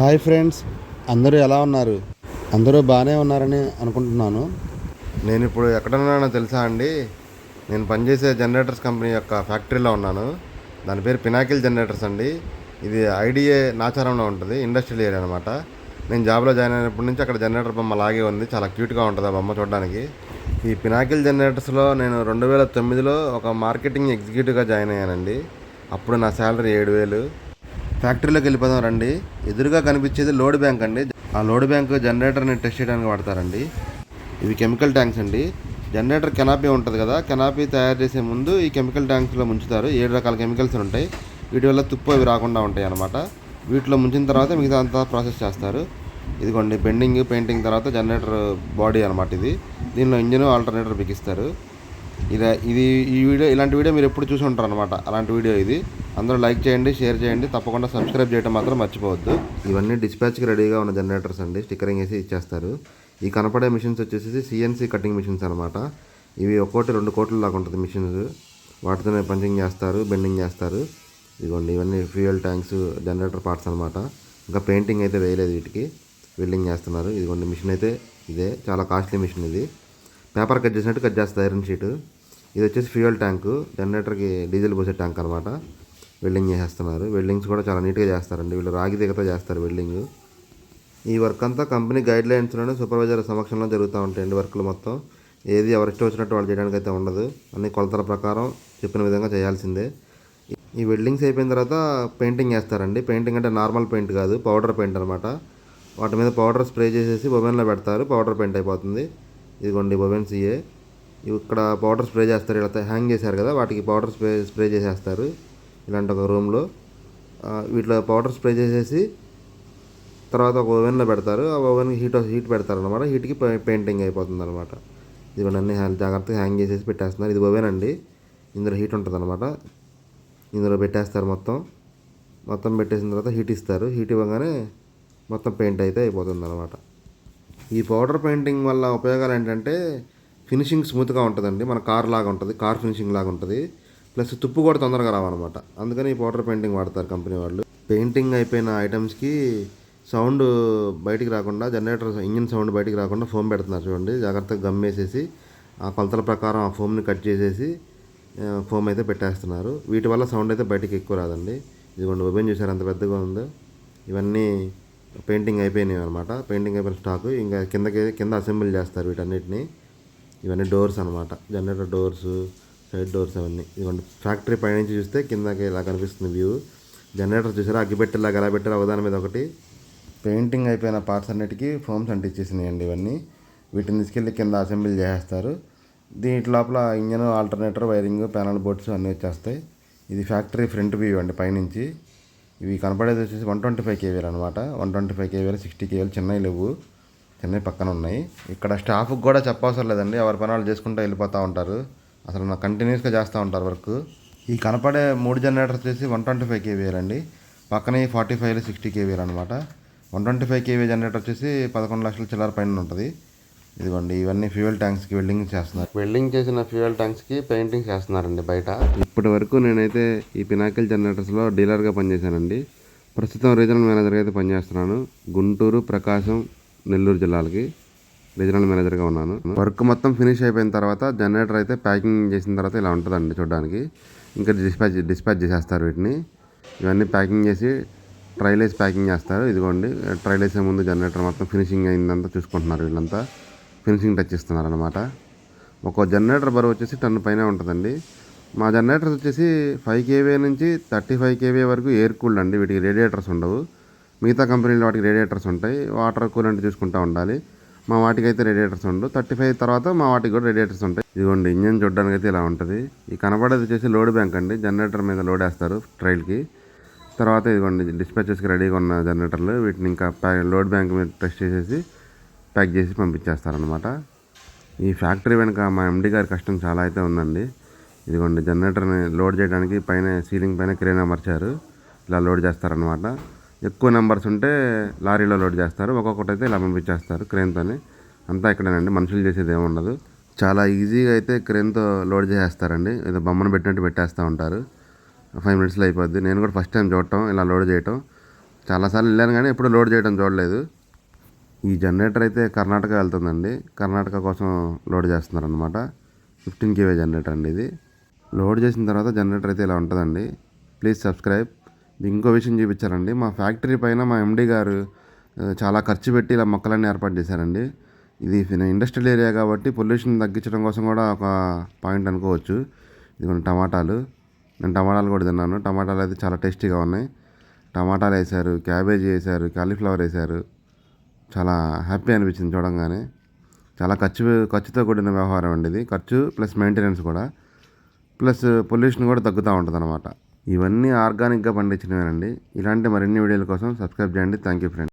Hi friends అందరూ ఎలా ఉన్నారు? అందరూ బాగానే ఉన్నారని అనుకుంటున్నాను. నేను ఇప్పుడు ఎక్కడున్నానో తెలుసా అండి? నేను పనిచేసే జనరేటర్స్ కంపెనీ యొక్క ఫ్యాక్టరీలో ఉన్నాను. దాని పేరు పినాకిల్ జనరేటర్స్ అండి. ఇది ఐడిఏ నాచారంలో ఉంటుంది ఇండస్ట్రియల్ ఏరియా అనమాట నేను జాబ్లో జాయిన్ అయినప్పటి నుంచి అక్కడ జనరేటర్ బొమ్మ లాగే ఉంది చాలా క్యూట్గా ఉంటుంది ఆ బొమ్మ చూడడానికి. ఈ పినాకిల్ జనరేటర్స్లో నేను రెండు వేల తొమ్మిదిలో ఒక మార్కెటింగ్ ఎగ్జిక్యూటివ్గా జాయిన్ అయ్యానండి. అప్పుడు నా శాలరీ ఏడు వేలు ఫ్యాక్టరీలోకి వెళ్ళిపోదాం రండి. ఎదురుగా కనిపించేది లోడ్ బ్యాంక్ అండి. ఆ లోడ్ బ్యాంక్ జనరేటర్ని టెస్ట్ చేయడానికి వాడతారండి. ఇవి కెమికల్ ట్యాంక్స్ అండి. జనరేటర్ కెనాపీ ఉంటుంది కదా కెనాపీ తయారు చేసే ముందు ఈ కెమికల్ ట్యాంక్స్లో ముంచుతారు. ఏడు రకాల కెమికల్స్ ఉంటాయి. వీటి వల్ల తుప్పు అవి రాకుండా ఉంటాయి అన్నమాట. వీటిలో ముంచిన తర్వాత మిగతా అంతా ప్రాసెస్ చేస్తారు. ఇదిగోండి బెండింగ్ పెయింటింగ్ తర్వాత జనరేటర్ బాడీ అనమాట ఇది. దీనిలో ఇంజిన్ ఆల్టర్నేటర్ బిగిస్తారు. ఇలా ఇది ఈ వీడియో ఇలాంటి వీడియో మీరు ఎప్పుడు చూసి ఉంటారు అనమాట అలాంటి వీడియో ఇది. అందరూ లైక్ చేయండి షేర్ చేయండి. తప్పకుండా సబ్స్క్రైబ్ చేయడం మాత్రం మర్చిపోవద్దు. ఇవన్నీ డిస్పాచ్కి రెడీగా ఉన్న జనరేటర్స్ అండి. స్టిక్కరింగ్ వేసి ఇచ్చేస్తారు. ఈ కనపడే మిషన్స్ వచ్చేసి సిఎన్సి కటింగ్ మిషన్స్ అనమాట ఇవి ఒక్కోటి రెండు కోట్ల లాగా ఉంటుంది మిషన్స్. వాటితోనే పంచింగ్ చేస్తారు బెండింగ్ చేస్తారు. ఇదిగోండి ఇవన్నీ ఫ్యూయల్ ట్యాంక్స్ జనరేటర్ పార్ట్స్ అనమాట ఇంకా పెయింటింగ్ అయితే వేయలేదు వీటికి. వెల్డింగ్ చేస్తున్నారు. ఇదిగోండి మిషన్ అయితే ఇదే. చాలా కాస్ట్లీ మిషన్ ఇది. పేపర్ కట్ చేసినట్టు కట్ చేస్తుంది ఐరన్ షీట్. ఇది వచ్చేసి ఫ్యూయల్ ట్యాంకు. జనరేటర్కి డీజిల్ పోసే ట్యాంక్ అనమాట వెల్డింగ్ చేసేస్తున్నారు. వెల్డింగ్స్ కూడా చాలా నీట్గా చేస్తారండి. వీళ్ళు రాగి దిగతో చేస్తారు వెల్డింగ్ ఈ వర్క్ అంతా కంపెనీ గైడ్ లైన్స్లోనే సూపర్వైజర్ సమక్షంలో జరుగుతూ ఉంటాయండి వర్క్లు మొత్తం. ఏది ఎవరిష్టం వచ్చినట్టు వాళ్ళు చేయడానికి అయితే ఉండదు. అన్ని కొలతల ప్రకారం చెప్పిన విధంగా చేయాల్సిందే. ఈ వెల్డింగ్స్ అయిపోయిన తర్వాత పెయింటింగ్ వేస్తారండి పెయింటింగ్ అంటే నార్మల్ పెయింట్ కాదు పౌడర్ పెయింట్ అనమాట వాటి మీద పౌడర్ స్ప్రే చేసేసి బొబెన్లో పెడతారు. పౌడర్ పెయింట్ అయిపోతుంది. ఇదిగోండి బొబెన్స్ ఇయే ఇవి ఇక్కడ పౌడర్ స్ప్రే చేస్తారు ఇలా హ్యాంగ్ చేశారు కదా వాటికి పౌడర్ స్ప్రే స్ప్రే చేసేస్తారు ఇలాంటి ఒక రూమ్లో వీటిలో పౌడర్ స్ప్రే చేసేసి తర్వాత ఒక ఓవెన్లో పెడతారు. ఆ ఓవెన్కి హీట్ హీట్ పెడతారు అనమాట హీట్కి పెయింటింగ్ అయిపోతుంది అనమాట ఇదిగోండి అన్ని జాగ్రత్తగా హ్యాంగ్ చేసేసి పెట్టేస్తున్నారు. ఇది ఓవెన్ అండి. ఇందులో హీట్ ఉంటుంది అనమాట ఇందులో పెట్టేస్తారు మొత్తం. మొత్తం పెట్టేసిన తర్వాత హీట్ ఇస్తారు. హీట్ ఇవ్వగానే మొత్తం పెయింట్ అయితే అయిపోతుంది అనమాట ఈ పౌడర్ పెయింటింగ్ వల్ల ఉపయోగాలు ఏంటంటే ఫినిషింగ్ స్మూత్గా ఉంటుందండి. మన కార్ లాగా ఉంటుంది కార్ ఫినిషింగ్ లాగా ఉంటుంది. ప్లస్ తుప్పు కూడా తొందరగా రావన్నమాట. అందుకని ఈ పౌడర్ పెయింటింగ్ వాడతారు కంపెనీ వాళ్ళు. పెయింటింగ్ అయిపోయిన ఐటమ్స్కి సౌండ్ బయటికి రాకుండా జనరేటర్ ఇంజిన్ సౌండ్ బయటికి రాకుండా ఫోమ్ పెడుతున్నారు చూడండి. జాగ్రత్తగా గమ్ వేసేసి ఆ కొలతల ప్రకారం ఆ ఫోమ్ని కట్ చేసేసి ఫోమ్ అయితే పెట్టేస్తున్నారు. వీటి వల్ల సౌండ్ అయితే బయటికి ఎక్కువ రాదండి. ఇదిగోండి ఓపెన్ చూసారు ఎంత పెద్దగా ఉందో. ఇవన్నీ పెయింటింగ్ అయిపోయినాయి అనమాట పెయింటింగ్ అయిపోయిన స్టాక్ ఇంకా కిందకి కింద అసెంబ్లీ చేస్తారు వీటన్నిటిని. ఇవన్నీ డోర్స్ అనమాట జనరేటర్ డోర్స్ సైడ్ డోర్స్ అవన్నీ. ఇదిగోండి ఫ్యాక్టరీ పైనుంచి చూస్తే కిందకి ఇలా కనిపిస్తుంది వ్యూ. జనరేటర్ చూసారా? అగ్గిపెట్టేలాగా ఎలా పెట్టారు ఒకదాని మీద ఒకటి. పెయింటింగ్ అయిపోయిన పార్ట్స్ అన్నిటికీ ఫోమ్స్ అంటించేసినాయండి ఇవన్నీ. వీటిని తీసుకెళ్ళి కింద అసెంబ్లీ చేస్తారు దీంట్లో లోపల engine alternator wiring panel boards అన్నీ వచ్చేస్తాయి. ఇది ఫ్యాక్టరీ ఫ్రంట్ వ్యూ అండి పైనుంచి. ఇవి కనపడేది వచ్చేసి వన్ ట్వంటీ ఫైవ్ కేవీలు అనమాట వన్ ట్వంటీ ఫైవ్ కేవీలు సిక్స్టీ కేవీలు చిన్నవి లేవు. చిన్నవి పక్కన ఉన్నాయి. ఇక్కడ స్టాఫ్కి కూడా చెప్పవసరం లేదండి. ఎవరి పని వాళ్ళు చేసుకుంటూ వెళ్ళిపోతూ ఉంటారు. అసలు నా కంటిన్యూస్గా చేస్తూ ఉంటారు వర్క్ ఈ కనపడే మూడు జనరేటర్ వచ్చేసి వన్ ట్వంటీ ఫైవ్ కేవీలు అండి. పక్కన ఫార్టీ ఫైవ్ సిక్స్టీ కేవీలు అనమాట one twenty five KV generator వచ్చేసి పదకొండు లక్షల చిల్లర పైన ఉంటుంది. ఇదిగోండి ఇవన్నీ ఫ్యూయల్ ట్యాంక్స్కి వెల్డింగ్ చేస్తున్నారు. వెల్డింగ్ చేసిన ఫ్యూయల్ ట్యాంక్స్కి పెయింటింగ్ చేస్తున్నారండి బయట. ఇప్పటి వరకు నేనైతే ఈ పినాకిల్ జనరేటర్స్లో డీలర్గా పనిచేశానండి. ప్రస్తుతం రీజనల్ మేనేజర్గా అయితే పనిచేస్తున్నాను. గుంటూరు ప్రకాశం నెల్లూరు జిల్లాలకి రీజనల్ మేనేజర్గా ఉన్నాను. వర్క్ మొత్తం ఫినిష్ అయిపోయిన తర్వాత జనరేటర్ అయితే ప్యాకింగ్ చేసిన తర్వాత ఇలా ఉంటుందండి చూడడానికి. ఇంకా డిస్పాచ్ డిస్పాచ్ చేసేస్తారు వీటిని. ఇవన్నీ ప్యాకింగ్ చేసి ట్రైల్ వేసి ప్యాకింగ్ చేస్తారు. ఇదిగోండి ట్రైల్ వేసే ముందు జనరేటర్ మొత్తం ఫినిషింగ్ అయిందంతా చూసుకుంటున్నారు వీళ్ళంతా. ఫినిషింగ్ టచ్ ఇస్తున్నారు అనమాట ఒక జనరేటర్ బరువు వచ్చేసి టన్ పైన ఉంటుందండి. మా జనరేటర్స్ వచ్చేసి ఫైవ్ కేవీ నుంచి థర్టీ ఫైవ్ కేవీ వరకు ఎయిర్ కూల్డ్ అండి. వీటికి రేడియేటర్స్ ఉండవు. మిగతా కంపెనీలు వాటికి రేడియేటర్స్ ఉంటాయి. వాటర్ కూలెంట్ చూసుకుంటూ ఉండాలి. మా వాటికి అయితే రేడియేటర్స్ ఉండవు. థర్టీ ఫైవ్ తర్వాత మా వాటికి కూడా రేడియేటర్స్ ఉంటాయి. ఇదిగోండి ఇంజన్ చూడడానికి అయితే ఇలా ఉంటుంది. ఈ కనపడేది వచ్చేసి లోడ్ బ్యాంక్ అండి. జనరేటర్ మీద లోడ్ వేస్తారు ట్రైల్కి. తర్వాత ఇదిగోండి డిస్పాచెస్కి రెడీగా ఉన్న జనరేటర్లు. వీటిని ఇంకా లోడ్ బ్యాంక్ మీద టెస్ట్ చేసేసి ప్యాక్ చేసి పంపించేస్తారనమాట ఈ ఫ్యాక్టరీ వెనుక మా ఎండి గారి కష్టం చాలా అయితే ఉందండి. ఇదిగోండి జనరేటర్ని లోడ్ చేయడానికి పైన సీలింగ్ పైన క్రేన్ అమర్చారు. ఇలా లోడ్ చేస్తారనమాట ఎక్కువ నెంబర్స్ ఉంటే లారీలో లోడ్ చేస్తారు. ఒక్కొక్కటి అయితే ఇలా పంపించేస్తారు క్రేన్తోనే. అంతా ఇక్కడేనండి మనుషులు చేసేది ఏమి ఉండదు. చాలా ఈజీగా అయితే క్రేన్తో లోడ్ చేసేస్తారండి. ఏదో బొమ్మను పెట్టినట్టు పెట్టేస్తూ ఉంటారు. ఫైవ్ మినిట్స్లో అయిపోద్ది. నేను కూడా ఫస్ట్ టైం చూడటం ఇలా లోడ్ చేయటం. చాలాసార్లు వెళ్ళాను కానీ ఎప్పుడు లోడ్ చేయడం చూడలేదు. ఈ జనరేటర్ అయితే కర్ణాటక వెళ్తుందండి. కర్ణాటక కోసం లోడ్ చేస్తున్నారనమాట ఫిఫ్టీన్ కేవే జనరేటర్ అండి ఇది. లోడ్ చేసిన తర్వాత జనరేటర్ అయితే ఇలా ఉంటుందండి. ప్లీజ్ సబ్స్క్రైబ్ ఇంకో విషయం చూపించారండి మా ఫ్యాక్టరీ పైన మా ఎండి గారు చాలా ఖర్చు పెట్టి ఇలా మొక్కలన్నీ ఏర్పాటు చేశారండి. ఇది ఇండస్ట్రియల్ ఏరియా కాబట్టి పొల్యూషన్ తగ్గించడం కోసం కూడా ఒక పాయింట్ అనుకోవచ్చు. ఇది కొన్ని టమాటాలు. నేను టమాటాలు కూడా తిన్నాను. టమాటాలు అయితే చాలా టేస్టీగా ఉన్నాయి. టమాటాలు వేశారు క్యాబేజీ వేశారు కాలీఫ్లవర్ వేశారు చాలా హ్యాపీ అనిపించింది చూడంగానే. చాలా ఖర్చు ఖర్చుతో కూడిన వ్యవహారం అండి ఇది. ఖర్చు ప్లస్ మెయింటెనెన్స్ కూడా. ప్లస్ పొల్యూషన్ కూడా తగ్గుతూ ఉంటుంది అనమాట ఇవన్నీ ఆర్గానిక్గా పండించినవేనండి. ఇలాంటి మరిన్ని వీడియోల కోసం సబ్స్క్రైబ్ చేయండి. Thank you friends